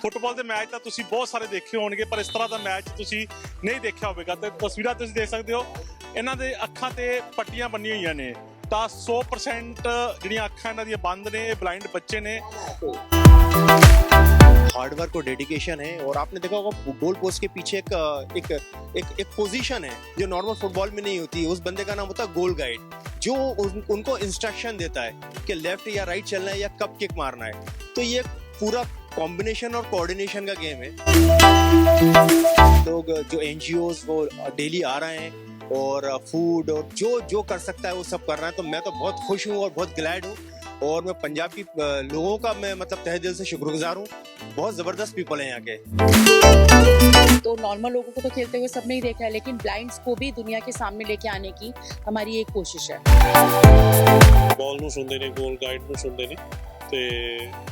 Football ਦੇ match ਤਾਂ ਤੁਸੀਂ ਬਹੁਤ ਸਾਰੇ ਦੇਖੇ ਹੋਣਗੇ ਪਰ ਇਸ ਤਰ੍ਹਾਂ ਦਾ ਮੈਚ ਤੁਸੀਂ ਨਹੀਂ ਦੇਖਿਆ ਹੋਵੇਗਾ ਤੇ ਤਸਵੀਰਾਂ ਤੁਸੀਂ ਦੇਖ ਸਕਦੇ ਹੋ ਇਹਨਾਂ ਦੇ ਅੱਖਾਂ ਤੇ ਪੱਟੀਆਂ ਬੰਨੀਆਂ ਹੋਈਆਂ ਨੇ ਤਾਂ 100% ਜਿਹੜੀਆਂ ਅੱਖਾਂ ਇਹਨਾਂ ਦੀਆਂ ਬੰਦ ਨੇ ਇਹ ਬਲਾਈਂਡ ਬੱਚੇ ਨੇ हार्ड वर्क और डेडिकेशन है और आपने देखा होगा गोल पोस्ट के पीछे एक एक एक, एक पोजीशन है जो नॉर्मल फुटबॉल में नहीं होती उस बंदे का नाम होता है गोल गाइड जो उन, उनको इंस्ट्रक्शन देता है कि लेफ्ट या राइट चलना है या कब किक मारना है तो ये पूरा कॉम्बिनेशन और कोऑर्डिनेशन का गेम है। लोग जो एन वो डेली आ रहे हैं और फ़ूड और जो जो कर सकता है वो सब कर रहा है। तो मैं तो बहुत खुश हूँ और बहुत ग्लैड हूँ और मैं पंजाब की लोगों का मैं मतलब तह दिल से शुक्रगुजार हूँ। बहुत ज़बरदस्त पीपल हैं यहाँ के। तो नॉर्मल लोगों को तो खेलते हुए सबने ही देखा है लेकिन ब्लाइंड्स को भी दुनिया के सामने लेके आने की हमारी एक कोशिश है। बॉल नहीं गोल गाइड नहीं। ਤੇ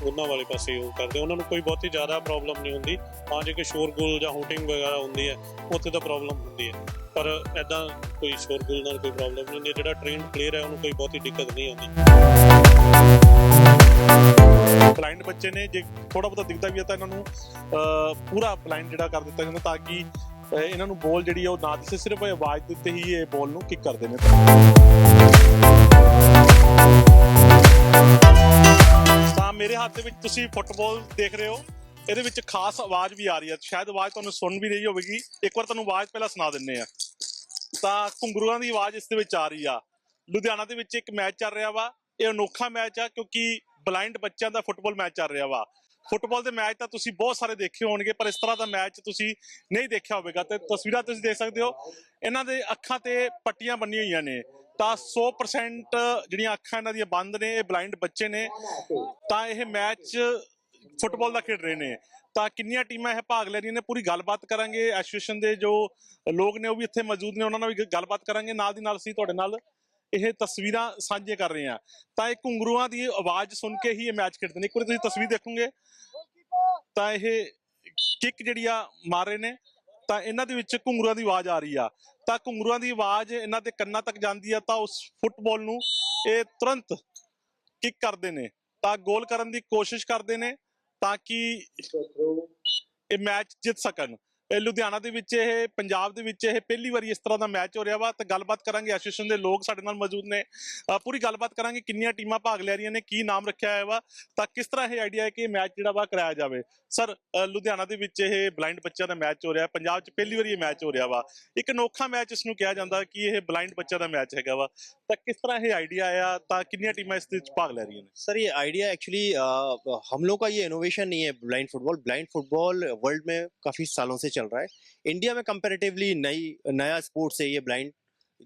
ਉਹਨਾਂ ਵਾਲੇ ਪਾਸੇ ਉਹ ਕਰਦੇ ਉਹਨਾਂ ਨੂੰ ਕੋਈ ਬਹੁਤੀ ਜ਼ਿਆਦਾ ਪ੍ਰੋਬਲਮ ਨਹੀਂ ਹੁੰਦੀ। ਹਾਂ ਜੇ ਕੋਈ ਸ਼ੋਰਗੁਲ ਜਾਂ ਹੂਟਿੰਗ ਵਗੈਰਾ ਹੁੰਦੀ ਹੈ, ਉੱਥੇ ਤਾਂ ਪ੍ਰੋਬਲਮ ਹੁੰਦੀ ਹੈ। ਪਰ ਐਦਾਂ ਕੋਈ ਸ਼ੋਰਗੁਲ ਨਾਲ ਕੋਈ ਪ੍ਰੋਬਲਮ ਨਹੀਂ ਹੁੰਦੀ। ਜਿਹੜਾ ਟ੍ਰੇਨਡ ਪਲੇਅਰ ਹੈ, ਉਹਨੂੰ ਕੋਈ ਬਹੁਤੀ ਦਿੱਕਤ ਨਹੀਂ ਆਉਂਦੀ। ਬਲਾਈਂਡ ਬੱਚੇ ਨੇ, ਜੇ ਥੋੜਾ ਬਹੁਤਾ ਦਿਖਦਾ ਵੀ ਹੈ ਤਾਂ ਇਹਨਾਂ ਨੂੰ ਪੂਰਾ ਬਲਾਈਂਡ ਜਿਹੜਾ ਕਰ ਦਿੱਤਾ ਜਾਂਦਾ ਤਾਂ ਕਿ ਇਹਨਾਂ ਨੂੰ ਬੋਲ ਜਿਹੜੀ ਹੈ ਉਹ ਨਾ ਦਿਸੇ। ਸਿਰਫ ਆਵਾਜ਼ ਦਿੱਤੇ ਹੀ ਇਹ ਬੋਲ ਨੂੰ ਕਿੱਕ ਕਰਦੇ ਨੇ। ਮੇਰੇ ਹੱਥ ਦੇ ਵਿੱਚ ਤੁਸੀਂ ਫੁੱਟਬਾਲ ਦੇਖ ਰਹੇ ਹੋ, ਇਹਦੇ ਵਿੱਚ ਖਾਸ ਆਵਾਜ਼ ਵੀ ਆ ਰਹੀ ਹੈ। ਸ਼ਾਇਦ ਆਵਾਜ਼ ਤੁਹਾਨੂੰ ਸੁਣ ਵੀ ਰਹੀ ਹੋਵੇਗੀ। ਇੱਕ ਵਾਰ ਤੁਹਾਨੂੰ ਆਵਾਜ਼ ਪਹਿਲਾਂ ਸੁਣਾ ਦਿੰਨੇ ਆ। ਤਾਂ ਘੁੰਗਰੂਆਂ ਦੀ ਆਵਾਜ਼ ਇਸ ਦੇ ਵਿੱਚ ਆ ਰਹੀ ਆ। ਲੁਧਿਆਣਾ ਦੇ ਵਿੱਚ ਇੱਕ ਮੈਚ ਚੱਲ ਰਿਹਾ ਵਾ। ਇਹ ਅਨੋਖਾ ਮੈਚ ਆ ਕਿਉਂਕਿ ਬਲਾਈਂਡ ਬੱਚਿਆਂ ਦਾ ਫੁੱਟਬਾਲ ਮੈਚ ਚੱਲ ਰਿਹਾ ਵਾ। ਫੁੱਟਬਾਲ ਦੇ ਮੈਚ ਤਾਂ ਤੁਸੀਂ ਬਹੁਤ ਸਾਰੇ ਦੇਖੇ ਹੋਣਗੇ, ਪਰ ਇਸ ਤਰ੍ਹਾਂ ਦਾ ਮੈਚ ਤੁਸੀਂ ਨਹੀਂ ਦੇਖਿਆ ਹੋਵੇਗਾ। ਤੇ ਤਸਵੀਰਾਂ ਤੁਸੀਂ ਦੇਖ ਸਕਦੇ ਹੋ। ਇਹਨਾਂ ਦੇ ਅੱਖਾਂ ਤੇ ਪੱਟੀਆਂ ਬੰਨੀਆਂ ਹੋਈਆਂ ਨੇ। ਤਾਂ 100% ਜਿਹੜੀਆਂ ਅੱਖਾਂ ਇਹਨਾਂ ਦੀਆਂ ਬੰਦ ਨੇ, ਇਹ ਬਲਾਈਂਡ ਬੱਚੇ ਨੇ। ਤਾਂ ਇਹ ਮੈਚ ਫੁੱਟਬਾਲ ਦਾ ਖੇਡ ਰਹੇ ਨੇ। ਤਾਂ ਕਿੰਨੀਆਂ ਟੀਮਾਂ ਇਹ ਭਾਗ ਲੈ ਰਹੀਆਂ ਨੇ, ਪੂਰੀ ਗੱਲਬਾਤ ਕਰਾਂਗੇ। ਐਸੋਸੀਏਸ਼ਨ ਦੇ ਜੋ ਲੋਕ ਨੇ, ਉਹ ਵੀ ਇੱਥੇ ਮੌਜੂਦ ਨੇ, ਉਹਨਾਂ ਨਾਲ ਵੀ ਗੱਲਬਾਤ ਕਰਾਂਗੇ। ਨਾਲ ਦੀ ਨਾਲ ਅਸੀਂ ਤੁਹਾਡੇ ਨਾਲ ਇਹ ਤਸਵੀਰਾਂ ਸਾਂਝੀਆਂ ਕਰ ਰਹੇ ਹਾਂ। ਤਾਂ ਇਹ ਘੁੰਗਰੂਆਂ ਦੀ ਆਵਾਜ਼ ਸੁਣ ਕੇ ਹੀ ਇਹ ਮੈਚ ਖੇਡਦੇ ਨੇ। ਇੱਕ ਵਾਰੀ ਤੁਸੀਂ ਤਸਵੀਰ ਦੇਖੋਗੇ, ਤਾਂ ਇਹ ਕਿੱਕ ਜਿਹੜੀ ਆ ਮਾਰ ਰਹੇ ਨੇ। ਤਾਂ ਇਹਨਾਂ ਦੇ ਵਿੱਚ ਘੁੰਗਰੂਆਂ ਦੀ ਆਵਾਜ਼ ਆ ਰਹੀ ਆ। ਤਾਂ ਘੁੰਗਰੂਆਂ ਦੀ ਆਵਾਜ਼ ਇਹਨਾਂ ਦੇ ਕੰਨਾਂ ਤੱਕ ਜਾਂਦੀ ਹੈ ਤਾਂ ਉਸ ਫੁੱਟਬਾਲ ਨੂੰ ਇਹ ਤੁਰੰਤ ਕਿੱਕ ਕਰਦੇ ਨੇ, ਤਾਂ ਗੋਲ ਕਰਨ ਦੀ ਕੋਸ਼ਿਸ਼ ਕਰਦੇ ਨੇ ਤਾਂ ਕਿ ਇਹ ਮੈਚ ਜਿੱਤ ਸਕਣ। ਲੁਧਿਆਣਾ ਦੇ ਵਿੱਚ ਇਹ ਪੰਜਾਬ ਦੇ ਵਿੱਚ ਇਹ ਪਹਿਲੀ ਵਾਰੀ ਇਸ ਤਰ੍ਹਾਂ ਦਾ ਮੈਚ ਹੋ ਰਿਹਾ ਵਾ ਤਾਂ ਗੱਲਬਾਤ ਕਰਾਂਗੇ ਐਸੋਸੀਏਸ਼ਨ ਦੇ ਲੋਕ ਸਾਡੇ ਨਾਲ ਮੌਜੂਦ ਨੇ ਅਹ ਪੂਰੀ ਗੱਲਬਾਤ ਕਰਾਂਗੇ ਕਿੰਨੀਆਂ ਟੀਮਾਂ ਭਾਗ ਲੈ ਰਹੀਆਂ ਨੇ ਕੀ ਨਾਮ ਰੱਖਿਆ ਹੋਇਆ ਵਾ ਤਾਂ ਕਿਸ ਤਰ੍ਹਾਂ ਇਹ ਆਈਡੀਆ ਹੈ ਕਿ ਇਹ ਮੈਚ ਜਿਹੜਾ ਵਾ ਕਰਾਇਆ ਜਾਵੇ ਸਰ ਅਹ ਲੁਧਿਆਣਾ ਦੇ ਵਿੱਚ ਇਹ ਬਲਾਈਂਡ ਬੱਚਿਆਂ ਦਾ ਮੈਚ ਹੋ ਰਿਹਾ ਪੰਜਾਬ 'ਚ ਪਹਿਲੀ ਵਾਰੀ ਇਹ ਮੈਚ ਹੋ ਰਿਹਾ ਵਾ ਇੱਕ ਅਨੋਖਾ ਮੈਚ ਇਸ ਨੂੰ ਕਿਹਾ ਜਾਂਦਾ ਕਿ ਇਹ ਬਲਾਈਂਡ ਬੱਚਿਆਂ ਦਾ ਮੈਚ ਹੈਗਾ ਵਾ ਤਾਂ ਕਿਸ ਤਰ੍ਹਾਂ ਇਹ ਆਈਡੀਆ ਆਇਆ ਤਾਂ ਕਿੰਨੀਆਂ ਟੀਮਾਂ ਇਸ ਦੇ ਵਿੱਚ ਭਾਗ ਲੈ ਰਹੀਆਂ ਨੇ सर ये आइडिया एक्चुअली हम लोग का ये इनोवेशन नहीं है blind football blind football world में काफ़ी सालों से चल रहा है। इंडिया में कंपैरेटिवली नई नया स्पोर्ट्स है ये ब्लाइंड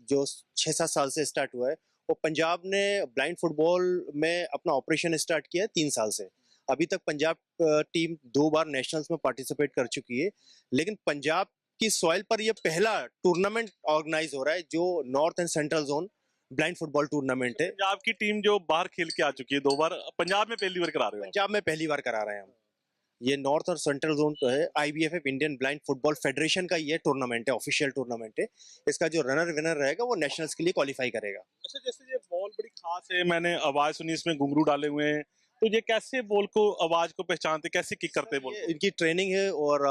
जो छः सात साल से स्टार्ट हुआ है। और पंजाब ने ब्लाइंड फुटबॉल में अपना ऑपरेशन स्टार्ट किया है तीन साल से। अभी तक पंजाब टीम दो बार नेशनल्स में पार्टिसिपेट कर चुकी है। लेकिन पंजाब की सॉइल पर ये पहला टूर्नामेंट ऑर्गेनाइज हो रहा है जो north and central zone blind football tournament है। पंजाब की टीम जो बाहर खेल के आ चुकी है दो बार पंजाब में पहली बार करा रहे हो पंजाब में पहली बार करा रहे हैं हम। ये नॉर्थ और सेंट्रल जोन तो है। I B F F Indian Blind Football Federation का ये टूर्नामेंट है ऑफिशियल टूर्नामेंट है। इसका जो रनर विनर रहेगा वो नेशनल्स के लिए क्वालिफाई करेगा। अच्छा जैसे ये बॉल बड़ी खास है मैंने आवाज़ सुनी इसमें घुंघरू डाले हुए हैं। तो ये कैसे बॉल को आवाज़ को पहचानते कैसे किक करते हैं बॉल इनकी ट्रेनिंग है और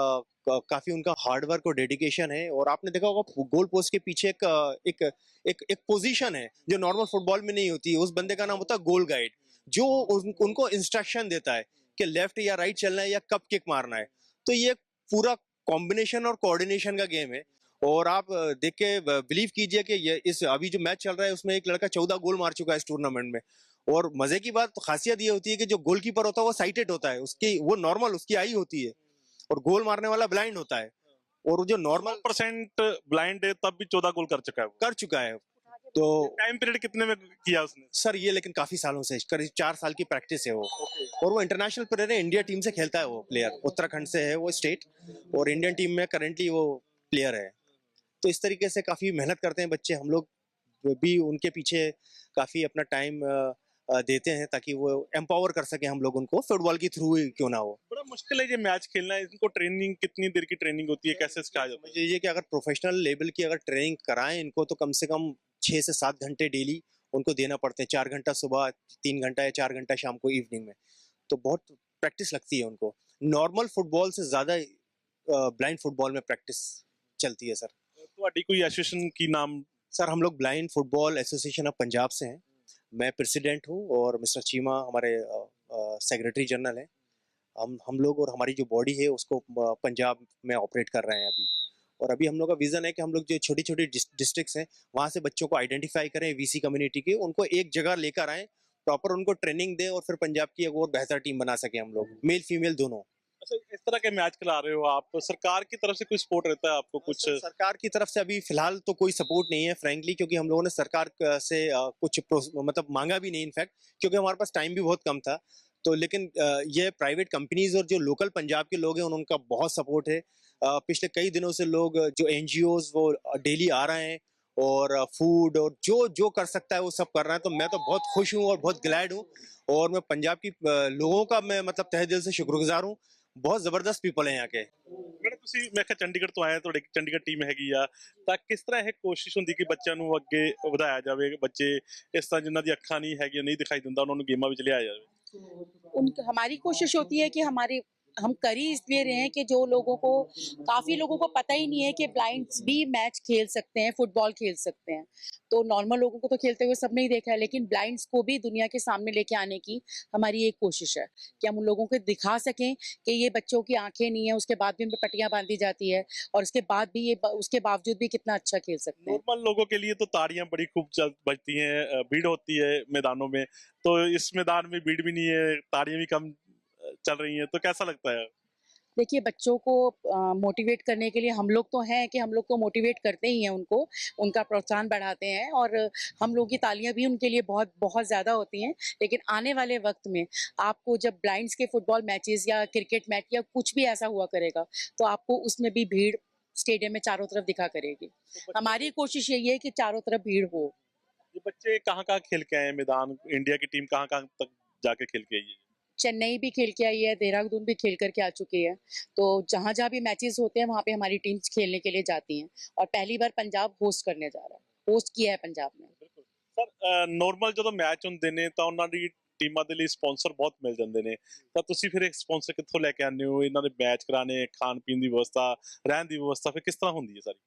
काफ़ी उनका हार्ड वर्क और डेडिकेशन है। और आपने देखा होगा गोल पोस्ट के पीछे एक एक एक एक पोजीशन है जो नॉर्मल फुटबॉल में नहीं होती। उस बंदे का नाम होता है गोल गाइड जो उन, उनको इंस्ट्रक्शन देता है। कि लेफ़्ट या राइट चलना है या कब किक मारना है। तो ये पूरा कॉम्बिनेशन और कोऑर्डिनेशन का गेम है। और आप देख के बिलीव कीजिए कि ये इस अभी जो मैच चल रहा है उसमें एक लड़का चौदह गोल मार चुका है इस टूर्नामेंट में। और मज़े की बात खासियत ये होती है कि जो गोलकीपर होता है वो साइटेड होता है। उसकी वो नॉर्मल उसकी आई होती है। और गोल मारने वाला ब्लाइंड होता है। और जो नॉर्मल परसेंट ब्लाइंड है तब भी चौदह गोल कर चुका है कर चुका है। तो टाइम पीरियड कितने में किया उसने? सर ये लेकिन काफ़ी सालों से करीब चार साल की प्रैक्टिस है वो। और वो इंटरनेशनल प्लेयर है इंडिया टीम से खेलता है वो प्लेयर। उत्तराखंड से है वो स्टेट और इंडियन टीम में करेंटली वो प्लेयर है। तो इस तरीके से काफ़ी मेहनत करते हैं बच्चे हम लोग भी उनके पीछे काफ़ी अपना टाइम देते हैं ताकि वो एम्पावर कर सके हम लोग उनको फुटबॉल के थ्रू ही क्यों ना हो। बड़ा मुश्किल है ये मैच खेलना है इनको ट्रेनिंग कितनी देर की ट्रेनिंग होती है कैसे सिखाया जाता समझ लीजिए कि अगर प्रोफेशनल लेवल की अगर ट्रेनिंग कराएँ इनको तो कम से कम छः से सात घंटे डेली उनको देना पड़ते हैं चार घंटा सुबह तीन घंटा या चार घंटा शाम को इवनिंग में तो बहुत प्रैक्टिस लगती है उनको नॉर्मल फुटबॉल से ज़्यादा ब्लाइंड फुटबॉल में प्रैक्टिस चलती है सर ਤੁਹਾਡੀ ਕੋਈ ਐਸੋਸੀਏਸ਼ਨ ਕੀ ਨਾਮ सर हम लोग blind football association of Punjab से हैं मैं प्रेसिडेंट हूँ और मिस्टर चीमा हमारे सेक्रेटरी जनरल हैं हम हम लोग और हमारी जो बॉडी है उसको अ, पंजाब में ऑपरेट कर रहे हैं अभी और अभी हम लोग का विज़न है कि हम लोग जो छोटी छोटी डिस्ट्रिक्ट्स हैं वहाँ से बच्चों को आइडेंटिफाई करें वीसी कम्युनिटी के उनको एक जगह लेकर आएँ प्रॉपर उनको ट्रेनिंग दें और फिर पंजाब की एक और बेहतर टीम बना सकें हम लोग मेल फीमेल दोनों। अच्छा इस तरह के मैच खिला रहे हो आप सरकार की तरफ़ से कोई सपोर्ट रहता है आपको कुछ? सरकार की तरफ़ से अभी फ़िलहाल तो कोई सपोर्ट नहीं है फ्रेंकली क्योंकि हम लोगों ने सरकार से कुछ मतलब मांगा भी नहीं इनफैक्ट क्योंकि हमारे पास टाइम भी बहुत कम था। तो लेकिन ये प्राइवेट कंपनीज़ और जो लोकल पंजाब के लोग हैं उनका बहुत सपोर्ट है। पिछले कई दिनों से लोग अ, जो एन वो डेली आ रहे हैं और फूड और जो जो कर सकता है वो सब कर रहे हैं तो मैं तो बहुत खुश हूँ और बहुत ग्लैड हूँ और मैं पंजाब की अ, लोगों का मैं मतलब तहे दिल से शुक्रगुजार हूँ बहुत ज़बरदस्त पीपल हैं यहाँ के ਮੈਡਮ ਤੁਸੀਂ ਮੈਂ ਕਿਹਾ ਚੰਡੀਗੜ੍ਹ ਤੋਂ ਆਏ ਹੋ, ਤੁਹਾਡੀ ਚੰਡੀਗੜ੍ਹ ਟੀਮ ਹੈਗੀ ਆ ਤਾਂ ਕਿਸ ਤਰ੍ਹਾਂ ਇਹ ਕੋਸ਼ਿਸ਼ ਹੁੰਦੀ ਕਿ ਬੱਚਿਆਂ ਨੂੰ ਅੱਗੇ ਵਧਾਇਆ ਜਾਵੇ ਬੱਚੇ ਇਸ ਤਰ੍ਹਾਂ ਜਿਨ੍ਹਾਂ ਦੀ ਅੱਖਾਂ ਨਹੀਂ ਹੈਗੀਆਂ ਨਹੀਂ ਦਿਖਾਈ ਦਿੰਦਾ ਉਹਨਾਂ ਨੂੰ ਗੇਮਾਂ ਵਿੱਚ ਲਿਆਇਆ ਜਾਵੇ उन हमारी कोशिश होती है कि हमारे हम कर ही इसलिए रहे हैं कि जो लोगों को, काफ़ी लोगों को पता ही नहीं है कि ब्लाइंड्स भी मैच खेल सकते हैं फुटबॉल खेल सकते हैं। तो नॉर्मल लोगों को तो खेलते हुए सबने ही देखा है, लेकिन ब्लाइंड्स को भी दुनिया के सामने लेके आने की हमारी एक कोशिश है कि हम उन लोगों को दिखा सकें कि ये बच्चों की आँखें नहीं है, उसके बाद भी उन पर पट्टियाँ बांधी जाती है और उसके बाद भी ये उसके बावजूद भी कितना अच्छा खेल सकते हैं। नॉर्मल लोगों के लिए तो ताड़ियाँ बड़ी खूब बजती हैं भीड़ होती है मैदानों में तो इस मैदान में भीड़ भी नहीं है, ताड़ियाँ भी कम चल रही हैं तो कैसा लगता है? देखिए बच्चों को मोटिवेट करने के लिए हम लोग तो हैं कि हम लोग को मोटिवेट करते ही हैं उनको उनका प्रोत्साहन बढ़ाते हैं और हम लोगों की तालियाँ भी उनके लिए बहुत बहुत ज़्यादा होती हैं। लेकिन आने वाले वक्त में आपको जब ब्लाइंड्स के फुटबॉल मैचेस या क्रिकेट मैच या कुछ भी ऐसा हुआ करेगा तो आपको उसमें भी भीड़ स्टेडियम में चारों तरफ़ दिखा करेगी। तो हमारी कोशिश यही है कि चारों तरफ़ भीड़ हो। ये बच्चे कहाँ कहाँ खेल के आए मैदान? इंडिया की टीम कहाँ कहाँ तक जाके खेल के आई है? चेन्नई भी खेल के आई है देहरादून भी खेल करके आ चुकी है तो जहाँ जहाँ भी मैचेस होते हैं वहाँ पे हमारी टीम्स खेलने के लिए जाती हैं और पहली बार पंजाब होस्ट करने जा रहा है होस्ट किया है पंजाब ने ਬਿਲਕੁਲ ਸਰ ਨਾਰਮਲ ਜਦੋਂ ਮੈਚ ਹੁੰਦੇ ਨੇ ਤਾਂ ਉਹਨਾਂ ਦੀ ਟੀਮਾਂ ਦੇ ਲਈ ਸਪਾਂਸਰ ਬਹੁਤ ਮਿਲ ਜਾਂਦੇ ਨੇ ਤਾਂ ਤੁਸੀਂ ਫਿਰ ਇੱਕ ਸਪਾਂਸਰ ਕਿੱਥੋਂ ਲੈ ਕੇ ਆਉਂਦੇ ਹੋ ਇਹਨਾਂ ਦੇ ਮੈਚ ਕਰਾਣੇ ਖਾਣ ਪੀਣ ਦੀ ਵਿਵਸਥਾ ਰਹਿਣ ਦੀ ਵਿਵਸਥਾ ਫਿਰ ਕਿਸ ਤਰ੍ਹਾਂ ਹੁੰਦੀ ਹੈ ਸਾਰੀ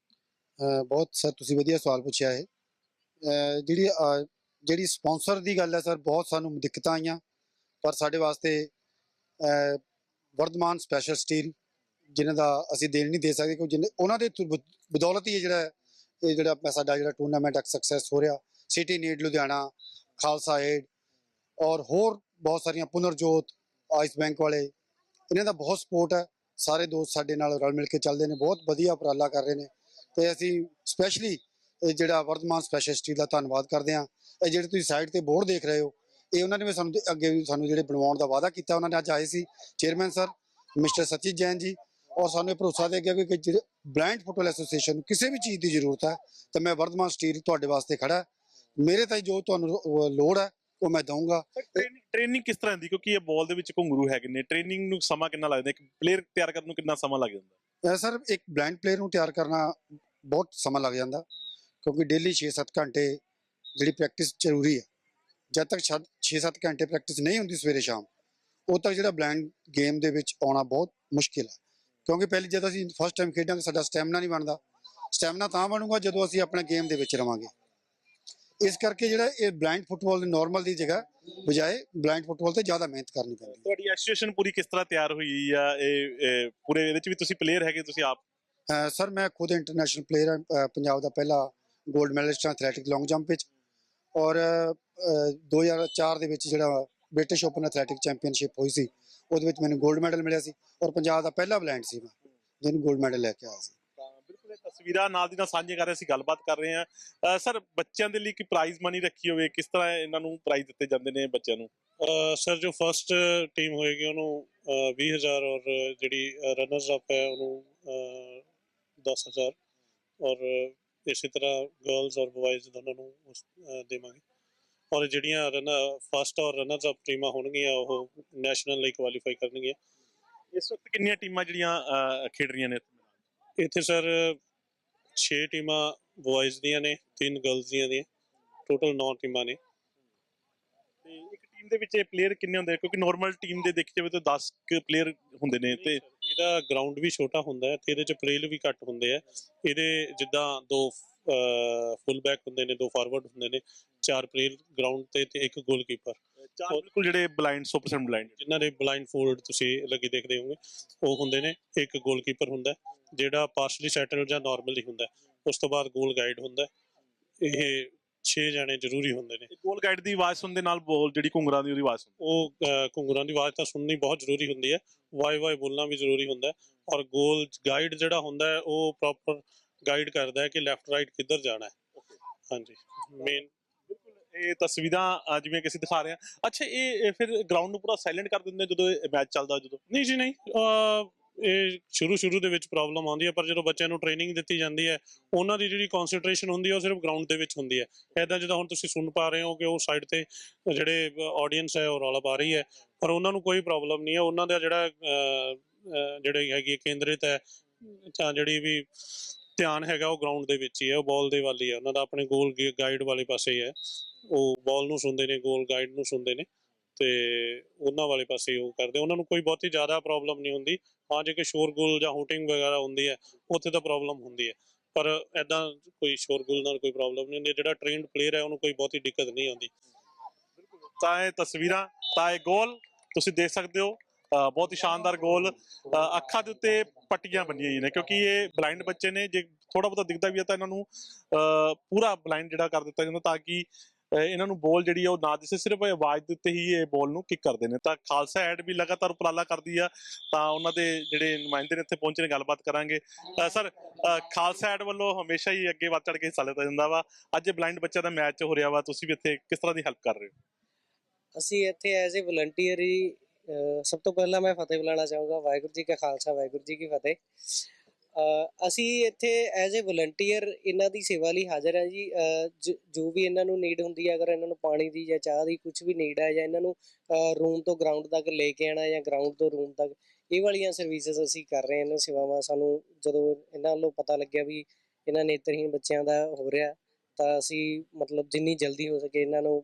ਅਹ ਬਹੁਤ ਸਰ ਤੁਸੀਂ ਵਧੀਆ ਸਵਾਲ ਪੁੱਛਿਆ ਹੈ ਅਹ ਜਿਹੜੀ ਅਹ ਜਿਹੜੀ ਸਪਾਂਸਰ ਦੀ ਗੱਲ ਹੈ ਸਰ ਬਹੁਤ ਸਾਨੂੰ ਦਿੱਕਤਾਂ ਆਈਆਂ ਪਰ ਸਾਡੇ ਵਾਸਤੇ, ਅਹ, ਵਰਧਮਾਨ ਸਪੈਸ਼ਲ ਸਟੀਲ ਜਿਨ੍ਹਾਂ ਦਾ ਅਸੀਂ ਦੇਣ ਨਹੀਂ ਦੇ ਸਕਦੇ ਕਿਉਂਕਿ ਜਿਨ੍ਹਾਂ- ਉਹਨਾਂ ਦੇ ਬਦੌਲਤ ਹੀ ਇਹ ਜਿਹੜਾ ਇਹ ਜਿਹੜਾ ਸਾਡਾ ਜਿਹੜਾ ਟੂਰਨਾਮੈਂਟ ਸਕਸੈਸ ਹੋ ਰਿਹਾ। City need Ludhiana Khalsa aid ਔਰ ਹੋਰ ਬਹੁਤ ਸਾਰੀਆਂ ਪੁਨਰਜੋਤ ਆਇਸ ਬੈਂਕ ਵਾਲੇ, ਇਹਨਾਂ ਦਾ ਬਹੁਤ ਸਪੋਰਟ ਹੈ। ਸਾਰੇ ਦੋਸਤ ਸਾਡੇ ਨਾਲ ਰਲ ਮਿਲ ਕੇ ਚੱਲਦੇ ਨੇ, ਬਹੁਤ ਵਧੀਆ ਉਪਰਾਲਾ ਕਰ ਰਹੇ ਨੇ। ਤੇ ਅਸੀਂ ਸਪੈਸ਼ਲੀ ਇਹ ਜਿਹੜਾ ਵਰਧਮਾਨ ਸਪੈਸ਼ਲ ਸਟੀਲ ਦਾ ਧੰਨਵਾਦ ਕਰਦੇ ਹਾਂ। ਇਹ ਜਿਹੜੇ ਤੁਸੀਂ ਸਾਈਡ ਤੇ ਬੋਰਡ ਦੇਖ ਰਹੇ ਹੋ ਇਹ ਉਹਨਾਂ ਨੇ ਵੀ ਸਾਨੂੰ ਅੱਗੇ ਵੀ ਸਾਨੂੰ ਜਿਹੜੇ ਬਣਵਾਉਣ ਦਾ ਵਾਅਦਾ ਕੀਤਾ ਉਹਨਾਂ ਨੇ ਅੱਜ ਆਏ ਸੀ chairman sir mister Sachit Jain ji ਔਰ ਸਾਨੂੰ ਇਹ ਭਰੋਸਾ ਦੇ ਗਿਆ ਕਿ ਜਿਹੜੇ ਬਲਾਈਂਡ ਫੁੱਟਬਾਲ ਐਸੋਸੀਏਸ਼ਨ ਨੂੰ ਕਿਸੇ ਵੀ ਚੀਜ਼ ਦੀ ਜ਼ਰੂਰਤ ਹੈ ਤਾਂ ਮੈਂ ਵਰਧਮਾਨ ਸਟੀਲ ਤੁਹਾਡੇ ਵਾਸਤੇ ਖੜਾ। ਮੇਰੇ ਤਾਈਂ ਜੋ ਤੁਹਾਨੂੰ ਲੋੜ ਹੈ ਉਹ ਮੈਂ ਦਊਂਗਾ। ਟ੍ਰੇਨਿੰਗ ਕਿਸ ਤਰ੍ਹਾਂ ਦੀ? ਕਿਉਂਕਿ ਇਹ ਬਾਲ ਦੇ ਵਿੱਚ ਘੁੰਗਰੂ ਹੈਗੇ ਨੇ। ਟ੍ਰੇਨਿੰਗ ਨੂੰ ਸਮਾਂ ਕਿੰਨਾ ਲੱਗਦਾ? ਇੱਕ ਪਲੇਅਰ ਤਿਆਰ ਕਰਨ ਨੂੰ ਕਿੰਨਾ ਸਮਾਂ ਲੱਗ ਜਾਂਦਾ? ਸਰ ਇੱਕ ਬਲਾਈਂਡ ਪਲੇਅਰ ਨੂੰ ਤਿਆਰ ਕਰਨਾ ਬਹੁਤ ਸਮਾਂ ਲੱਗ ਜਾਂਦਾ ਕਿਉਂਕਿ ਡੇਲੀ 6-7 ਘੰਟੇ ਜਿਹੜੀ ਪ੍ਰੈਕਟਿਸ ਜ਼ਰੂਰੀ ਹੈ। ਜਦ ਤੱਕ 6-7 ਘੰਟੇ ਪ੍ਰੈਕਟਿਸ ਨਹੀਂ ਹੁੰਦੀ ਸਵੇਰੇ ਸ਼ਾਮ ਉਦੋਂ ਤੱਕ ਜਿਹੜਾ ਬਲਾਈਂਡ ਗੇਮ ਦੇ ਵਿੱਚ ਆਉਣਾ ਬਹੁਤ ਮੁਸ਼ਕਿਲ ਹੈ। ਕਿਉਂਕਿ ਪਹਿਲੀ ਜਦੋਂ ਅਸੀਂ ਫਸਟ ਟਾਈਮ ਖੇਡਾਂਗੇ ਸਾਡਾ ਸਟੈਮਿਨਾ ਨਹੀਂ ਬਣਦਾ। ਸਟੈਮਿਨਾ ਤਾਂ ਬਣੂਗਾ ਜਦੋਂ ਅਸੀਂ ਆਪਣੇ ਗੇਮ ਦੇ ਵਿੱਚ ਰਵਾਂਗੇ। ਇਸ ਕਰਕੇ ਜਿਹੜਾ ਇਹ ਬਲਾਈਂਡ ਫੁੱਟਬਾਲ ਦੀ ਨਾਰਮਲ ਦੀ ਜਗ੍ਹਾ ਬਜਾਏ ਬਲਾਈਂਡ ਫੁੱਟਬਾਲ ਤੇ ਜ਼ਿਆਦਾ ਮਿਹਨਤ ਕਰਨੀ ਪੈਂਦੀ ਹੈ। ਤੁਹਾਡੀ ਐਸੋਸੀਏਸ਼ਨ ਪੂਰੀ ਕਿਸ ਤਰ੍ਹਾਂ ਤਿਆਰ ਹੋਈ ਆ? ਇਹ ਪੂਰੇ ਇਹਦੇ ਵਿੱਚ ਵੀ ਤੁਸੀਂ ਪਲੇਅਰ ਹੈਗੇ ਤੁਸੀਂ ਆਪ? ਸਰ ਮੈਂ ਖੁਦ ਇੰਟਰਨੈਸ਼ਨਲ ਪਲੇਅਰ ਹਾਂ ਪੰਜਾਬ ਦਾ ਪਹਿਲਾ 골ਡ ਮੈਡਲਿਸਟ ਹਾਂ ਐਥਲੈਟਿਕ ਲੌਂਗ ਜੰਪ ਵਿੱਚ। ਔਰ 2004 ਦੇ ਵਿੱਚ ਜਿਹੜਾ ਬ੍ਰਿਟਿਸ਼ ਓਪਨ ਐਥਲੈਟਿਕ ਚੈਂਪੀਅਨਸ਼ਿਪ ਹੋਈ ਸੀ ਉਹਦੇ ਵਿੱਚ ਮੈਨੂੰ 골ਡ ਮੈਡਲ ਮਿਲਿਆ ਸੀ ਔਰ ਪੰਜਾਬ ਦਾ ਪਹਿਲਾ ਬਲੈਂਡ ਸੀ ਮੈਂ ਜਿਹਨੂੰ 골ਡ ਮੈਡਲ ਲੈ ਕੇ ਆਇਆ ਸੀ। ਬਿਲਕੁਲ ਇਹ ਤਸਵੀਰਾਂ ਨਾਲ ਦੀ ਨਾਲ ਸਾਂਝੇ ਕਰ ਰਹੇ ਸੀ ਗੱਲਬਾਤ ਕਰ ਰਹੇ ਆ ਸਰ ਬੱਚਿਆਂ ਦੇ ਲਈ ਕੀ ਪ੍ਰਾਈਜ਼ ਮਨੀ ਰੱਖੀ ਹੋਵੇ ਕਿਸ ਤਰ੍ਹਾਂ ਇਹਨਾਂ ਨੂੰ ਪ੍ਰਾਈਜ਼ ਦਿੱਤੇ ਜਾਂਦੇ ਨੇ ਬੱਚਿਆਂ ਨੂੰ? ਸਰ ਜੋ ਫਰਸਟ ਟੀਮ ਹੋਏਗੀ ਉਹਨੂੰ 20000 ਔਰ ਜਿਹੜੀ ਰਨਰਸ ਅਪ ਹੈ ਉਹਨੂੰ 10000 ਔਰ ਇਸੇ ਤਰ੍ਹਾਂ ਗਰਲਸ ਔਰ ਬॉयਜ਼ ਦੋਨਾਂ ਨੂੰ ਦੇਵਾਂਗੇ। ਔਰ ਜਿਹੜੀਆਂ ਰਨ ਫਰਸਟ ਔਰ ਰਨਰਸ ਅਪ ਟੀਮਾਂ ਹੋਣਗੀਆਂ ਉਹ ਨੈਸ਼ਨਲ ਲਈ ਕੁਆਲੀਫਾਈ ਕਰਨਗੀਆਂ। ਇਸ ਵਕਤ ਕਿੰਨੀਆਂ ਟੀਮਾਂ ਜਿਹੜੀਆਂ ਅਹ, ਖੇਡ ਰਹੀਆਂ ਨੇ ਇੱਥੇ? ਇੱਥੇ ਸਰ 6 ਟੀਮਾਂ ਬॉयਜ਼ ਦੀਆਂ ਨੇ 3 ਗਰਲਸ ਦੀਆਂ ਨੇ ਟੋਟਲ 9 ਟੀਮਾਂ ਨੇ। ਤੇ ਇੱਕ ਟੀਮ ਦੇ ਵਿੱਚ ਇਹ ਪਲੇਅਰ ਕਿੰਨੇ ਹੁੰਦੇ? ਕਿਉਂਕਿ ਨਾਰਮਲ ਟੀਮ ਦੇ ਦੇਖੀ ਜਾਵੇ ਤਾਂ 10 ਪਲੇਅਰ ਹੁੰਦੇ ਨੇ ਤੇ ਇਹਦਾ ਗਰਾਊਂਡ ਵੀ ਛੋਟਾ ਹੁੰਦਾ ਹੈ ਤੇ ਇਹਦੇ ਚ ਪਲੇਅਰ ਵੀ ਘੱਟ ਹੁੰਦੇ ਆ। ਇਹਦੇ ਜਿੱਦਾਂ ਦੋ ਫੁੱਲ ਬੈਕ ਹੁੰਦੇ ਨੇ ਦੋ ਫਾਰਵਰਡ ਹੁੰਦੇ ਨੇ ਚਾਰ ਪਲੇਅਰ ਗਰਾਊਂਡ ਤੇ ਤੇ ਇੱਕ ਗੋਲਕੀਪਰ ਚਾਰ ਬਿਲਕੁਲ ਜਿਹੜੇ ਬਲਾਈਂਡ 100% ਬਲਾਈਂਡ ਜਿਨ੍ਹਾਂ ਦੇ ਬਲਾਈਂਡ ਫੋਲਡ ਤੁਸੀਂ ਲੱਗੀ ਦੇਖਦੇ ਹੋਵੋਗੇ ਉਹ ਹੁੰਦੇ ਨੇ ਇੱਕ ਗੋਲਕੀਪਰ ਹੁੰਦਾ ਜਿਹੜਾ ਪਾਰਸ਼ਲੀ ਸੈਟਲ ਜਾਂ ਨਾਰਮਲੀ ਹੁੰਦਾ ਹੈ। ਉਸ ਤੋਂ ਬਾਅਦ ਗੋਲ ਗਾਈਡ ਹੁੰਦਾ। ਇਹ 6 ਜਾਣੇ ਜ਼ਰੂਰੀ ਹੁੰਦੇ ਨੇ। ਗੋਲ ਗਾਈਡ ਦੀ ਆਵਾਜ਼ ਸੁਣਨ ਦੇ ਨਾਲ ਬੋਲ ਜਿਹੜੀ ਘੁੰਗਰਾਂ ਦੀ ਉਹਦੀ ਆਵਾਜ਼ ਸੁਣ। ਉਹ ਘੁੰਗਰਾਂ ਦੀ ਆਵਾਜ਼ ਤਾਂ ਸੁਣਨੀ ਬਹੁਤ ਜ਼ਰੂਰੀ ਹੁੰਦੀ ਹੈ। ਵਾਈ ਵਾਈ ਬੋਲਣਾ ਵੀ ਜ਼ਰੂਰੀ ਹੁੰਦਾ ਔਰ ਗੋਲ ਗਾਈਡ ਜਿਹੜਾ ਹੁੰਦਾ ਉਹ ਪ੍ਰੋਪਰ ਗਾਈਡ ਕਰਦਾ ਹੈ ਕਿ ਲੈਫਟ ਰਾਈਟ ਕਿੱਧਰ ਜਾਣਾ ਹੈ। ਹਾਂਜੀ ਮੇਨ ਇਹ ਤਸਵੀਰਾਂ ਜਿਵੇਂ ਕਿ ਅਸੀਂ ਦਿਖਾ ਰਹੇ ਹਾਂ। ਅੱਛਾ ਇਹ ਫਿਰ ਗਰਾਊਂਡ ਨੂੰ ਪੂਰਾ ਸਾਇਲੈਂਟ ਕਰ ਦਿੰਦੇ ਜਦੋਂ ਮੈਚ ਚੱਲਦਾ ਜਦੋਂ? ਨਹੀਂ ਜੀ ਨਹੀਂ ਇਹ ਸ਼ੁਰੂ ਸ਼ੁਰੂ ਦੇ ਵਿੱਚ ਪ੍ਰੋਬਲਮ ਆਉਂਦੀ ਹੈ ਪਰ ਜਦੋਂ ਬੱਚਿਆਂ ਨੂੰ ਟ੍ਰੇਨਿੰਗ ਦਿੱਤੀ ਜਾਂਦੀ ਹੈ ਉਹਨਾਂ ਦੀ ਜਿਹੜੀ ਕਨਸੈਂਟਰੇਸ਼ਨ ਹੁੰਦੀ ਹੈ ਉਹ ਸਿਰਫ ਗਰਾਊਂਡ ਦੇ ਵਿੱਚ ਹੁੰਦੀ ਹੈ। ਐਦਾਂ ਜਿੱਦਾਂ ਹੁਣ ਤੁਸੀਂ ਸੁਣ ਪਾ ਰਹੇ ਹੋ ਕਿ ਉਹ ਸਾਈਡ ਤੇ ਜਿਹੜੇ ਆਡੀਅנס ਹੈ ਉਹ ਰੌਲਾ ਪਾ ਰਹੀ ਹੈ ਪਰ ਉਹਨਾਂ ਨੂੰ ਕੋਈ ਪ੍ਰੋਬਲਮ ਨਹੀਂ ਹੈ। ਉਹਨਾਂ ਦਾ ਜਿਹੜਾ ਜਿਹੜੀ ਹੈਗੀ ਕੇਂਦਰਿਤ ਹੈ ਜਾਂ ਜਿਹੜੀ ਵੀ ਧਿਆਨ ਹੈਗਾ ਉਹ ਗਰਾਊਂਡ ਦੇ ਵਿੱਚ ਹੀ ਹੈ, ਉਹ ਬਾਲ ਦੇ ਵੱਲ ਹੀ। ਹੈ ਉਹਨਾਂ ਦਾ ਆਪਣੇ ਗੋਲ ਗਾਈਡ ਵਾਲੇ ਪਾਸੇ ਹੀ ਹੈ। ਉਹ ਬਾਲ ਨੂੰ ਸੁਣਦੇ ਨੇ ਗੋਲ ਗਾਈਡ ਨੂੰ ਸੁਣਦੇ ਨੇ ਤੇ ਉਹਨਾਂ ਵਾਲੇ ਪਾਸੇ ਉਹ ਕਰਦੇ। ਉਹਨਾਂ ਨੂੰ ਕੋਈ ਬਹੁਤੀ ਜ਼ਿਆਦਾ ਪ੍ਰੋਬਲਮ ਨਹੀਂ ਹੁੰਦੀ। ਹਾਂ, ਜੇ ਕਿ ਸ਼ੋਰਗੁਲ ਜਾਂ ਹੂਟਿੰਗ ਵਗੈਰਾ ਹੁੰਦੀ ਹੈ, ਉੱਥੇ ਤਾਂ ਪ੍ਰੋਬਲਮ ਹੁੰਦੀ ਹੈ। ਪਰ ਐਦਾਂ ਕੋਈ ਸ਼ੋਰਗੁਲ ਨਾਲ ਕੋਈ ਪ੍ਰੋਬਲਮ ਨਹੀਂ ਹੁੰਦੀ। ਜਿਹੜਾ ਟ੍ਰੇਨਡ ਪਲੇਅਰ ਹੈ, ਉਹਨੂੰ ਕੋਈ ਬਹੁਤੀ ਦਿੱਕਤ ਨਹੀਂ ਆਉਂਦੀ। ਤਾਂ ਇਹ ਤਸਵੀਰਾਂ, ਤਾਂ ਇਹ ਗੋਲ ਤੁਸੀਂ ਦੇਖ ਸਕਦੇ ਹੋ। ਬਹੁਤ ਹੀ ਸ਼ਾਨਦਾਰ ਗੋਲ ਅੱਖਾਂ ਦੇ ਉੱਤੇ ਪੱਟੀਆਂ ਬੰਨੀਆਂ ਹੋਈਆਂ ਨੇ, ਕਿਉਂਕਿ ਇਹ ਬਲਾਈਂਡ ਬੱਚੇ ਨੇ, ਜੇ ਥੋੜਾ ਬਹੁਤਾ ਦਿਖਦਾ ਵੀ ਹੈ ਤਾਂ ਇਹਨਾਂ ਨੂੰ ਪੂਰਾ ਬਲਾਈਂਡ ਜਿਹੜਾ ਕਰ ਦਿੱਤਾ ਜਾਂਦਾ ਤਾਂ ਕਿ ਇਹਨਾਂ ਨੂੰ ਬੋਲ ਜਿਹੜੀ ਆ ਉਹ ਨਾ ਦਿਸੇ, ਸਿਰਫ ਆਵਾਜ਼ ਦੇ ਉੱਤੇ ਹੀ ਇਹ ਬੋਲ ਨੂੰ ਕਿੱਕ ਕਰਦੇ ਨੇ। ਤਾਂ ਖਾਲਸਾ ਐਡ ਵੀ ਲਗਾਤਾਰ ਉਪਰਾਲਾ ਕਰਦੀ ਆ, ਤਾਂ ਉਹਨਾਂ ਦੇ ਜਿਹੜੇ ਨੁਮਾਇੰਦੇ ਨੇ ਇੱਥੇ ਪਹੁੰਚੇ ਨੇ, ਗੱਲਬਾਤ ਕਰਾਂਗੇ। ਅਹ ਸਰ ਖਾਲਸਾ ਐਡ ਵੱਲੋਂ ਹਮੇਸ਼ਾ ਹੀ ਅੱਗੇ ਵੱਧ ਚੜ ਕੇ ਹਿੱਸਾ ਲਿੱਤਾ ਜਾਂਦਾ ਵਾ। ਅੱਜ ਬਲਾਈਂਡ ਬੱਚਿਆਂ ਦਾ ਮੈਚ ਹੋ ਰਿਹਾ ਵਾ, ਤੁਸੀਂ ਵੀ ਇੱਥੇ ਕਿਸ ਤਰ੍ਹਾਂ ਦੀ ਹੈਲਪ ਕਰ ਰਹੇ ਹੋ? ਅਸੀਂ ਇੱਥੇ ਐਜ਼ ਅ ਵਲੰਟੀਅਰ ਹੀ ਸਭ ਤੋਂ ਪਹਿਲਾਂ ਮੈਂ ਫਤਿਹ ਬੁਲਾਣਾ ਚਾਹੂੰਗਾ। ਵਾਹਿਗੁਰੂ ਜੀ ਕਾ ਖਾਲਸਾ, ਵਾਹਿਗੁਰੂ ਜੀ ਕੀ ਫਤਿਹ। ਅਸੀਂ ਇੱਥੇ ਐਜ਼ ਅ ਵਲੰਟੀਅਰ ਇਹਨਾਂ ਦੀ ਸੇਵਾ ਲਈ ਹਾਜ਼ਰ ਹਾਂ ਜੀ। ਜੋ ਵੀ ਇਹਨਾਂ ਨੂੰ ਨੀਡ ਹੁੰਦੀ ਹੈ, ਅਗਰ ਇਹਨਾਂ ਨੂੰ ਪਾਣੀ ਦੀ ਜਾਂ ਚਾਹ ਦੀ ਕੁਝ ਵੀ ਨੀਡ ਹੈ ਜਾਂ ਇਹਨਾਂ ਨੂੰ ਰੂਮ ਤੋਂ ਗਰਾਊਂਡ ਤੱਕ ਲੈ ਕੇ ਆਣਾ ਜਾਂ ਗਰਾਊਂਡ ਤੋਂ ਰੂਮ ਤੱਕ, ਇਹ ਵਾਲੀਆਂ ਸਰਵਿਸਿਜ਼ ਅਸੀਂ ਕਰ ਰਹੇ ਹਾਂ। ਇਹਨਾਂ ਸੇਵਾਵਾਂ ਸਾਨੂੰ ਜਦੋਂ ਇਹਨਾਂ ਵੱਲੋਂ ਪਤਾ ਲੱਗਿਆ ਵੀ ਇਹਨਾਂ ਨੇਤਰਹੀਣ ਬੱਚਿਆਂ ਦਾ ਹੋ ਰਿਹਾ, ਤਾਂ ਅਸੀਂ ਮਤਲਬ ਜਿੰਨੀ ਜਲਦੀ ਹੋ ਸਕੇ ਇਹਨਾਂ ਨੂੰ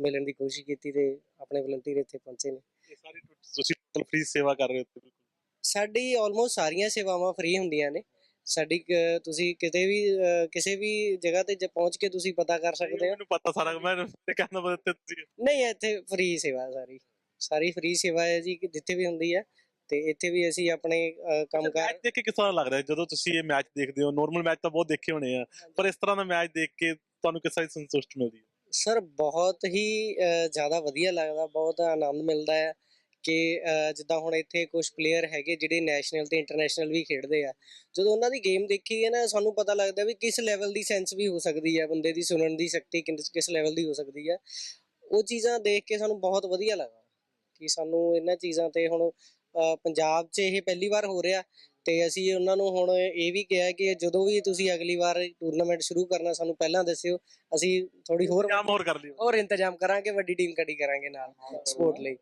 ਮਿਲਣ ਦੀ ਕੋਸ਼ਿਸ਼ ਕੀਤੀ ਤੇ ਆਪਣੇ ਵਲੰਟੀਅਰ ਇੱਥੇ ਪਹੁੰਚੇ ਨੇ। ਇਹ ਸਾਰੀ ਤੁਸੀਂ ਟੋਟਲ ਫ੍ਰੀ ਸੇਵਾ ਕਰ ਰਹੇ ਹੋ ਇੱਥੇ ਬਿਲਕੁਲ। ਸਾਡੀ ਆਲਮੋਸਟ ਸਾਰੀਆਂ ਸੇਵਾਵਾਂ ਫ੍ਰੀ ਹੁੰਦੀਆਂ ਨੇ। ਸਾਡੀ ਕ- ਤੁਸੀਂ ਕਿਤੇ ਵੀ ਕਿਸੇ ਵੀ ਜਗ੍ਹਾ ਤੇ ਜ- ਪਹੁੰਚ ਕੇ ਤੁਸੀਂ ਪਤਾ ਕਰ ਸਕਦੇ ਹੋ। ਮੈਨੂੰ ਪਤਾ ਸਾਰਾ ਮੈਂ ਤੇ ਕਹਿੰਦਾ ਬਸ ਇੱਥੇ ਤੁਸੀਂ ਨਹੀਂ ਇੱਥੇ ਫ੍ਰੀ ਸੇਵਾ ਸਾਰੀ। ਸਾਰੀ ਫ੍ਰੀ ਸੇਵਾ ਹੈ ਜੀ ਕਿ ਜਿੱਥੇ ਵੀ ਹੁੰਦੀ ਹੈ। ਤੇ ਇੱਥੇ ਵੀ ਅਸੀਂ ਆਪਣੇ ਅਹ, ਕੰਮਕਾਰ ਮੈਚ ਦੇਖ ਕੇ ਕਿਸ ਤਰ੍ਹਾਂ ਲੱਗਦਾ ਹੈ? ਜਦੋਂ ਤੁਸੀਂ ਇਹ ਮੈਚ ਦੇਖਦੇ ਹੋ ਨਾਰਮਲ ਮੈਚ ਤਾਂ ਬਹੁਤ ਦੇਖੇ ਹੋਣੇ ਆ। ਪਰ ਇਸ ਤਰ੍ਹਾਂ ਦਾ ਮੈਚ ਦੇਖ ਕੇ ਤੁਹਾਨੂੰ ਕਿਸ ਤਰ੍ਹਾਂ ਦੀ ਸੰਤੁਸ਼ਟ ਮਿਲਦੀ ਹੈ? ਸਰ, ਬਹੁਤ ਹੀ ਜ਼ਿਆਦਾ ਵਧੀਆ ਲੱਗਦਾ, ਬਹੁਤ ਆਨੰਦ ਮਿਲਦਾ ਹੈ ਕਿ ਜਿੱਦਾਂ ਹੁਣ ਇੱਥੇ ਕੁਝ ਪਲੇਅਰ ਹੈਗੇ ਜਿਹੜੇ ਨੈਸ਼ਨਲ ਤੇ ਇੰਟਰਨੈਸ਼ਨਲ ਵੀ ਖੇਡਦੇ ਆ। ਜਦੋਂ ਉਹਨਾਂ ਦੀ ਗੇਮ ਦੇਖੀ ਹੈ ਨਾ, ਸਾਨੂੰ ਪਤਾ ਲੱਗਦਾ ਵੀ ਕਿਸ ਲੈਵਲ ਦੀ ਸੈਂਸ ਵੀ ਹੋ ਸਕਦੀ ਹੈ ਬੰਦੇ ਦੀ, ਸੁਣਨ ਦੀ ਸ਼ਕਤੀ ਕਿੰਨ- ਕਿਸ ਲੈਵਲ ਦੀ ਹੋ ਸਕਦੀ ਹੈ ਉਹ ਚੀਜ਼ਾਂ ਦੇਖ ਕੇ ਸਾਨੂੰ ਬਹੁਤ ਵਧੀਆ ਲੱਗਾ ਕਿ ਸਾਨੂੰ ਇਹਨਾਂ ਚੀਜ਼ਾਂ ਤੇ ਹੁਣ ਪੰਜਾਬ 'ਚ ਇਹ ਪਹਿਲੀ ਵਾਰ ਹੋ ਰਿਹਾ ਤੇ ਅਸੀਂ ਉਹਨਾਂ ਨੂੰ ਹੁਣ ਇਹ ਵੀ ਕਿਹਾ ਕਿ ਜਦੋਂ ਵੀ ਤੁਸੀਂ ਅਗਲੀ ਵਾਰ ਟੂਰਨਾਮੈਂਟ ਸ਼ੁਰੂ ਕਰਨਾ ਸਾਨੂੰ ਪਹਿਲਾਂ ਦੱਸਿਓ ਅਸੀਂ ਥੋੜੀ ਹੋਰ ਕੰਮ ਹੋਰ ਕਰ ਲਿਓ। ਹੋਰ ਇੰਤਜ਼ਾਮ ਕਰਾਂਗੇ ਵੱਡੀ ਟੀਮ ਕੱਢੀ ਕਰਾਂਗੇ ਨਾਲ ਸਪੋਰਟ ਲਈ।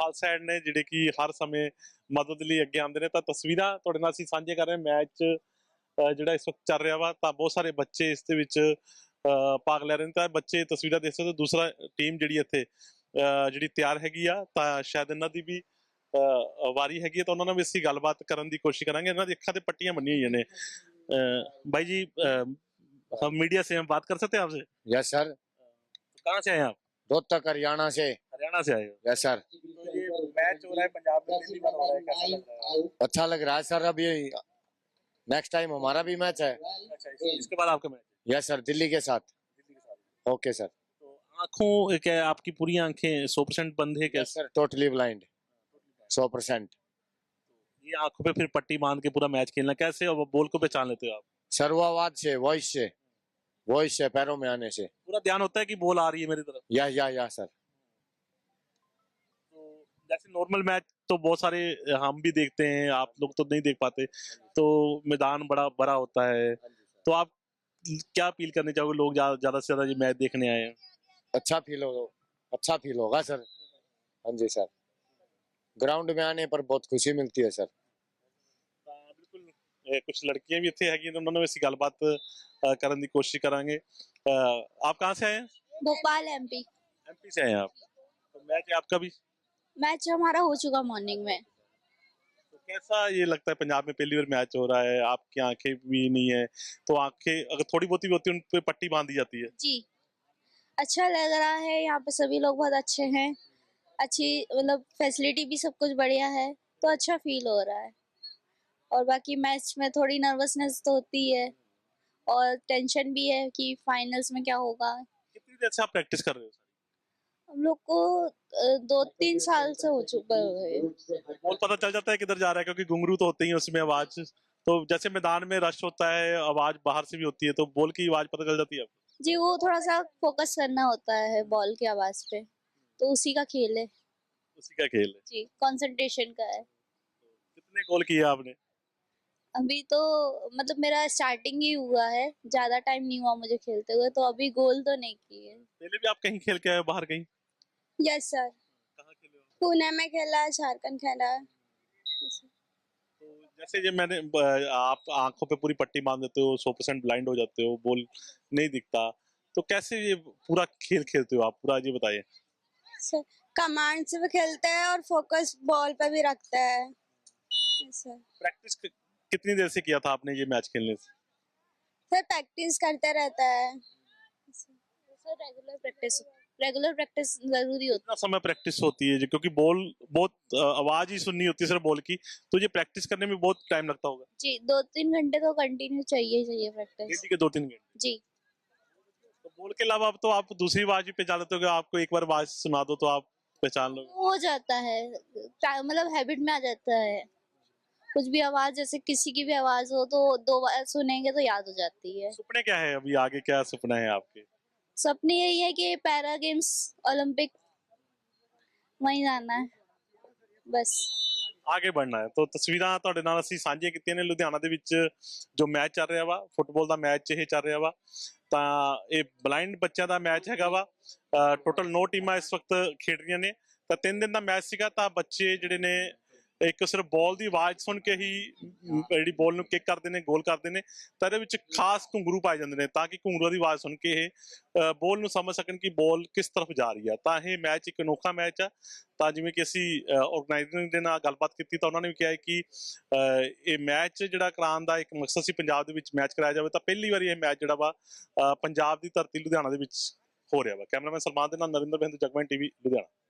ਖਾਲਸਾ ਐਡ ਨੇ ਜਿਹੜੇ ਕਿ ਹਰ ਸਮੇਂ ਮਦਦ ਲਈ ਅੱਗੇ ਆਉਂਦੇ ਨੇ ਤਾਂ ਤਸਵੀਰਾਂ ਤੁਹਾਡੇ ਨਾਲ ਅਸੀਂ ਸਾਂਝੇ ਕਰ ਰਹੇ ਹਾਂ। ਮੈਚ ਜਿਹੜਾ ਇਸ ਵਕਤ ਚੱਲ ਰਿਹਾ ਵਾ ਤਾਂ ਬਹੁਤ ਸਾਰੇ ਬੱਚੇ ਇਸ ਦੇ ਵਿੱਚ ਭਾਗ ਲੈ ਰਹੇ ਨੇ। ਤਾਂ ਬੱਚੇ ਤਸਵੀਰਾਂ ਦੇਖ ਸਕਦੇ ਹੋ। ਦੂਸਰਾ ਟੀਮ ਜਿਹੜੀ ਇੱਥੇ ਜਿਹੜੀ ਤਿਆਰ ਹੈਗੀ ਆ ਤਾਂ ਸ਼ਾਇਦ ਇਹਨਾਂ ਦੀ ਵੀ ਵਾਰੀ ਹੈਗੀ ਹੈ ਤਾਂ ਉਹਨਾਂ ਨਾਲ ਵੀ ਅਸੀਂ ਗੱਲਬਾਤ ਕਰਨ ਦੀ ਕੋਸ਼ਿਸ਼ ਕਰਾਂਗੇ ਇਹਨਾਂ ਦੀ ਅੱਖਾਂ ਤੇ ਪੱਟੀਆਂ ਬੰਨੀਆਂ ਹੋਈਆਂ ਨੇ ਅਹ, भाई जी अ, हम मीडिया से हम बात कर सकते हैं आपसे यस सर कहाँ से आए हैं आप रोहतक हरियाणा से हरियाणा से आए हो यस सर तो ये मैच हो रहा है पंजाब में पहली बार हो रहा है कैसा लग रहा है अच्छा लग रहा है सर अभी नेक्स्ट टाइम हमारा भी मैच है अच्छा इस- इसके बाद आपका मैच यस सर दिल्ली के साथ दिल्ली के साथ ओके सर तो आंखों क्या आपकी पूरी आंखें सौ परसेंट बंद है क्या यस सर टोटली ब्लाइंड सौ परसेंट। ये आँखों पे फिर पट्टी बाँध के पूरा मैच खेलना कैसे और बॉल को पहचान लेते हो आप? सर वो आवाज़ से वॉइस से वॉइस से पैरों में आने से। पूरा ध्यान होता है कि बॉल आ रही है मेरी तरफ़। या या या सर तो जैसे नॉर्मल मैच तो बहुत सारे हम भी देखते हैं आप लोग तो नहीं देख पाते। तो मैदान बड़ा बड़ा होता है। तो आप क्या अपील करने चाहोगे? लोग ज़्यादा ज़्यादा से ज़्यादा ये मैच देखने आए हैं। अच्छा फील हो अच्छा फील होगा सर हाँ जी सर ग्राउंड में आने पर बहुत खुशी मिलती है सर ਤਾਂ ਬਿਲਕੁਲ ਇਹ ਕੁਝ ਲੜਕੀਆਂ ਵੀ ਇੱਥੇ ਹੈਗੀਆਂ ਤੇ ਉਹਨਾਂ ਨਾਲ ਅਸੀਂ ਗੱਲਬਾਤ ਅ, ਕਰਨ ਦੀ ਕੋਸ਼ਿਸ਼ ਕਰਾਂਗੇ ਅ, ਆਪ ਕਹਾਂ ਸੇ ਆਏ हैं भोपाल एमपी एमपी से हैं आप तो मैच है आपका भी मैच हमारा हो चुका मॉर्निंग में तो कैसा ये लगता है पंजाब में पहली बार मैच हो रहा है आपकी आंखें भी नहीं है तो आंखें अगर थोड़ी बहुत भी होती है उन पे पट्टी बांध दी जाती है जी अच्छा लग रहा है यहाँ पे सभी लोग बहुत अच्छे हैं अच्छी मतलब फैसिलिटी भी सब कुछ बढ़िया है तो अच्छा फील हो रहा है। और बाकी मैच में थोड़ी नर्वसनेस तो होती है और टेंशन भी है कि फाइनल्स में क्या होगा। कितनी देर से आप प्रैक्टिस कर रहे हो हम लोग को दो तीन साल से हो चुका है। बॉल पता चल जाता है किधर जा रहा है क्योंकि घुंघरू तो होते ही उसमें आवाज़। तो जैसे मैदान में रश होता है आवाज़ बाहर से भी होती है तो बॉल की आवाज़ पता चल जाती है आपको? जी वो थोड़ा सा फोकस करना होता है बॉल की आवाज़ पे। तो उसी का खेल है। उसी का खेल है। जी कंसंट्रेशन का है। कितने गोल किए आपने? अभी तो मतलब मेरा स्टार्टिंग ही हुआ है ज़्यादा टाइम नहीं हुआ मुझे खेलते हुए तो अभी गोल तो नहीं किए पहले भी आप कहीं खेल के आए बाहर कहीं? यस सर कहाँ खेले पुणे में खेला झारखंड खेला। तो जैसे ये मैंने आप आँखों पे पूरी पट्टी बाँध देते हो सौ परसेंट ब्लाइंड हो जाते हो बोल नहीं दिखता तो कैसे ये पूरा खेल खेलते हो आप? पूरा ये बताइए। कमांड से भी खेलते हैं और फोकस बॉल पे भी रखते हैं। सर प्रैक्टिस कितनी देर से किया था आपने ये मैच खेलने से? सर प्रैक्टिस करते रहता है। Sir regular practice regular practice ज़रूरी होती कितना समय प्रैक्टिस होती है क्योंकि बॉल बहुत आवाज़ ही सुननी होती है सिर्फ़ बॉल की तो ये प्रैक्टिस करने में बहुत टाइम लगता होगा। जी दो तीन घंटे तो कंटिन्यू चाहिए चाहिए प्रैक्टिस दो तीन घंटे। जी। तो बॉल के अलावा अब तो आप दूसरी आवाज भी पहचान लेते हो कि आपको एक बार आवाज सुना दो तो आप पहचान लो हो जाता है टा- मतलब हैबिट में आ जाता है कुछ भी आवाज जैसे किसी की भी आवाज हो तो दो बार सुनेंगे तो याद हो जाती है सपने क्या है अभी आगे क्या सपना है आपके सपने यही है कि पैरा गेम्स ओलंपिक वहीं जाना है बस ਆਗੇ बढ़ना ਹੈ ਤੋ ਤਸਵੀਰਾਂ ਤੁਹਾਡੇ ਨਾਲ ਅਸੀਂ ਸਾਂਝੀਆਂ ਕੀਤੀਆਂ ਨੇ ਲੁਧਿਆਣਾ ਦੇ ਵਿੱਚ ਜੋ ਮੈਚ ਚੱਲ ਰਿਹਾ ਵਾ ਫੁੱਟਬਾਲ ਦਾ ਮੈਚ ਇਹ ਚੱਲ ਰਿਹਾ ਵਾ ਤਾਂ ਇਹ ਬਲਾਈਂਡ ਬੱਚਿਆਂ ਦਾ ਮੈਚ ਹੈਗਾ ਵਾ। ਟੋਟਲ 9 ਟੀਮਾਂ ਇਸ ਵਕਤ ਖੇਡ ਰਹੀਆਂ ਨੇ। ਤਾਂ ਤਿੰਨ ਦਿਨ ਦਾ ਮੈਚ ਸੀਗਾ, ਤਾਂ ਬੱਚੇ ਜਿਹੜੇ ਨੇ ਇੱਕ ਸਿਰਫ ਬੋਲ ਦੀ ਆਵਾਜ਼ ਸੁਣ ਕੇ ਹੀ ਜਿਹੜੀ ਬੋਲ ਨੂੰ ਕਿੱਕ ਕਰਦੇ ਨੇ ਗੋਲ ਕਰਦੇ ਨੇ, ਤਾਂ ਇਹਦੇ ਵਿੱਚ ਖਾਸ ਘੁੰਗਰੂ ਪਾਏ ਜਾਂਦੇ ਨੇ ਤਾਂ ਕਿ ਘੁੰਗਰੂਆਂ ਦੀ ਆਵਾਜ਼ ਸੁਣ ਕੇ ਇਹ ਬੋਲ ਨੂੰ ਸਮਝ ਸਕਣ ਕਿ ਬੋਲ ਕਿਸ ਤਰਫ ਜਾ ਰਹੀ ਆ। ਤਾਂ ਇਹ ਮੈਚ ਇੱਕ ਅਨੋਖਾ ਮੈਚ ਆ। ਤਾਂ ਜਿਵੇਂ ਕਿ ਅਸੀਂ ਆਰਗੇਨਾਈਜ਼ਰ ਦੇ ਨਾਲ ਗੱਲਬਾਤ ਕੀਤੀ ਤਾਂ ਉਹਨਾਂ ਨੇ ਵੀ ਕਿਹਾ ਹੈ ਕਿ ਇਹ ਮੈਚ ਜਿਹੜਾ ਕਰਾਉਣ ਦਾ ਇੱਕ ਮਕਸਦ ਸੀ ਪੰਜਾਬ ਦੇ ਵਿੱਚ ਮੈਚ ਕਰਾਇਆ ਜਾਵੇ, ਤਾਂ ਪਹਿਲੀ ਵਾਰੀ ਇਹ ਮੈਚ ਜਿਹੜਾ ਵਾ ਪੰਜਾਬ ਦੀ ਧਰਤੀ ਲੁਧਿਆਣਾ ਦੇ ਵਿੱਚ ਹੋ ਰਿਹਾ ਵਾ। ਕੈਮਰਾਮੈਨ ਸਲਮਾਨ ਦੇ ਨਾਲ ਨਰਿੰਦਰ ਬਿੰਦੂ ਜਗਮਨ ਟੀਵੀ, ਲੁਧਿਆਣਾ।